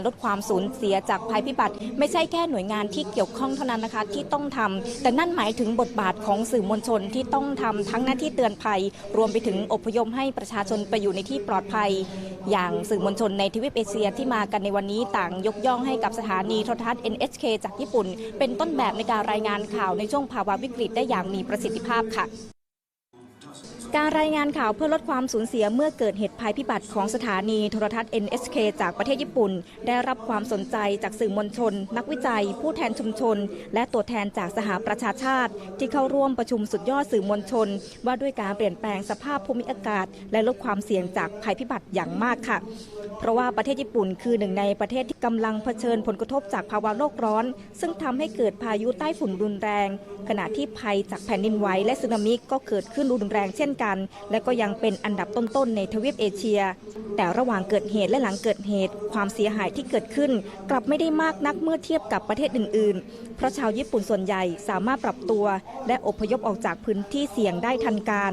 การลดความสูญเสียจากภัยพิบัติ ไม่ใช่แค่หน่วยงานที่เกี่ยวข้องเท่านั้นนะคะที่ต้องทำแต่นั่นหมายถึงบทบาทของสื่อมวลชนที่ต้องทำทั้งหน้าที่เตือนภัย รวมไปถึงอพยพให้ประชาชนไปอยู่ในที่ปลอดภัย อย่างสื่อมวลชนในทวีปเอเชียที่มากันในวันนี้ต่างยกย่องให้กับสถานีโทรทัศน์ NHK จากญี่ปุ่น เป็นต้นแบบในการรายงานข่าวในช่วงภาวะวิกฤตได้อย่างมีประสิทธิภาพค่ะ การรายงานข่าวเพื่อลดความสูญเสียเมื่อเกิดเหตุภัยพิบัติของสถานีโทรทัศน์ NHK จากประเทศญี่ปุ่น ได้รับความสนใจจากสื่อมวลชน นักวิจัย ผู้แทนชุมชน และตัวแทนจากสหประชาชาติ ที่เข้าร่วมประชุมสุดยอดสื่อมวลชน ว่าด้วยการเปลี่ยนแปลงสภาพภูมิอากาศ และลดความเสี่ยงจากภัยพิบัติอย่างมากค่ะ เพราะว่าประเทศญี่ปุ่นคือหนึ่งในประเทศที่กำลังเผชิญผลกระทบจากภาวะโลกร้อน ซึ่งทำให้เกิดพายุใต้ฝุ่นรุนแรง ขณะที่ภัยจากแผ่นดินไหวและสึนามิก็เกิดขึ้นรุนแรงเช่นกัน และก็ยังเป็นอันดับต้นๆในทวีปเอเชีย แต่ระหว่างเกิดเหตุและหลังเกิดเหตุ ความเสียหายที่เกิดขึ้น กลับไม่ได้มากนักเมื่อเทียบกับประเทศอื่นๆ เพราะชาวญี่ปุ่นส่วนใหญ่สามารถปรับตัว และอพยพออกจากพื้นที่เสี่ยงได้ทันการ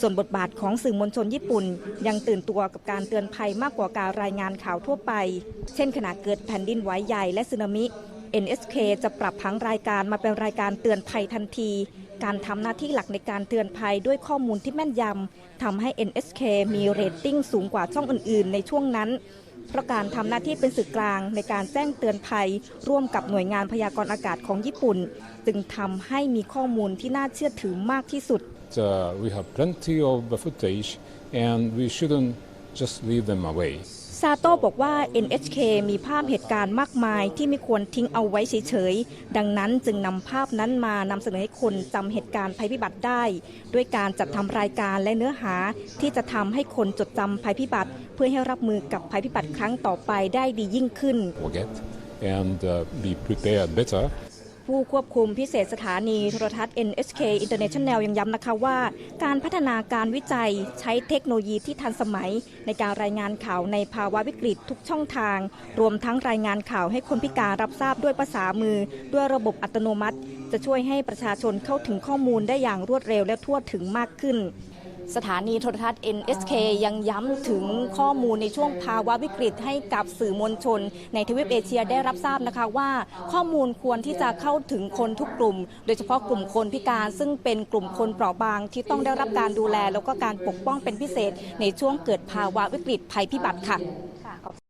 ส่วนบทบาทของสื่อมวลชนญี่ปุ่น ยังตื่นตัวกับการเตือนภัยมากกว่าการรายงานข่าวทั่วไป เช่นขณะเกิดแผ่นดินไหวใหญ่และสึนามิ NSK จะปรับผังรายการมาเป็นรายการเตือนภัยทันที การทำหน้าที่หลักในการเตือนภัยด้วยข้อมูลที่แม่นยำทำให้ NSK มีเรตติ้งสูงกว่าช่องอื่น ๆ ในช่วงนั้นเพราะการทำหน้าที่เป็นสื่อกลางในการแจ้งเตือนภัย ร่วมกับหน่วยงานพยากรณ์อากาศของญี่ปุ่น จึงทำให้มีข้อมูลที่น่าเชื่อถือมากที่สุด uh, we have plenty of footage and we shouldn't just leave them away. ซาโต้บอกว่า NHK มีภาพเหตุการณ์มากมายที่ไม่ควรทิ้งเอาไว้เฉยๆ ดังนั้นจึงนำภาพนั้นมานำเสนอให้คนจำเหตุการณ์ภัยพิบัติได้ ด้วยการจัดทำรายการและเนื้อหาที่จะทำให้คนจดจำภัยพิบัติ เพื่อให้รับมือกับภัยพิบัติครั้งต่อไปได้ดียิ่งขึ้น Forget and uh, be prepared better ผู้ควบคุมพิเศษสถานีโทรทัศน์ NHK International ยังย้ำนะคะว่า การพัฒนาการวิจัยใช้เทคโนโลยีที่ทันสมัย ในการรายงานข่าวในภาวะวิกฤตทุกช่องทาง รวมทั้งรายงานข่าวให้คนพิการรับทราบด้วยภาษามือ ด้วยระบบอัตโนมัติ จะช่วยให้ประชาชนเข้าถึงข้อมูลได้อย่างรวดเร็วและทั่วถึงมากขึ้น สถานีโทรทัศน์ NSK ยังย้ำถึงข้อมูลในช่วงภาวะวิกฤตให้กับสื่อมวลชน ในทวีปเอเชียได้รับทราบนะคะว่าข้อมูลควรที่จะเข้าถึงคนทุกกลุ่ม โดยเฉพาะกลุ่มคนพิการ ซึ่งเป็นกลุ่มคนเปราะบางที่ต้องได้รับการดูแล แล้วก็การปกป้องเป็นพิเศษ ในช่วงเกิดภาวะวิกฤตภัยพิบัติค่ะ